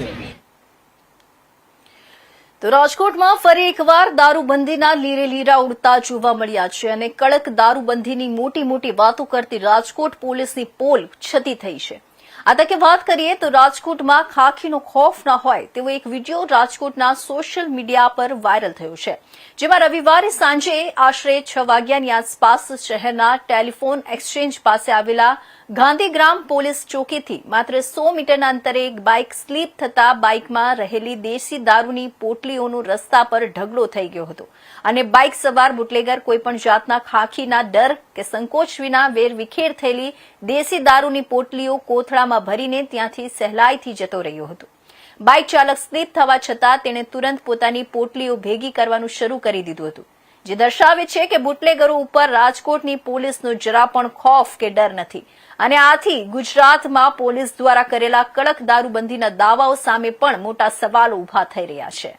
છે. તો રાજકોટમાં ફરી એકવાર દારૂબંધીના લીરે લીરા ઉડતા જોવા મળ્યા છે અને કડક દારૂબંધીની મોટી મોટી વાતો કરતી રાજકોટ પોલીસની પોલ છતી થઈ છે. આ વાત કરીએ તો રાજકોટમાં ખાખીનો ખોફ ન હોય તેવો એક વીડિયો રાજકોટના સોશિયલ મીડિયા પર વાયરલ થયો છે. જેમાં રવિવારે સાંજે આશરે છ વાગ્યાની આસપાસ શહેરના ટેલિફોન એક્સચેન્જ પાસે આવેલા ગાંધીગ્રામ પોલીસ ચોકીથી માત્ર સો મીટરના અંતરે એક બાઇક સ્લીપ થતા બાઇકમાં રહેલી દેશી દારૂની પોટલીઓનો રસ્તા પર ઢગલો થઈ ગયો હતો. અને બાઇક સવાર બુટલેગર કોઈપણ જાતના ખાખીના ડર કે સંકોચ વિના વેરવિખેર થયેલી દેશી દારૂની પોટલીઓ કોથળામાં ભરીને ત્યાંથી સહેલાઈથી જતો રહ્યો હતો. બાઇક ચાલક સ્લીપ થવા છતાં તેણે તુરંત પોતાની પોટલીઓ ભેગી કરવાનું શરૂ કરી દીધું હતું, જે દર્શાવે છે કે બુટલેગરો ઉપર રાજકોટની પોલીસનો જરા પણ ખોફ કે ડર નથી. અને આથી ગુજરાતમાં પોલીસ દ્વારા કરેલા કડક દારૂબંધીના દાવાઓ સામે પણ મોટા સવાલો ઊભા થઈ રહ્યા છે.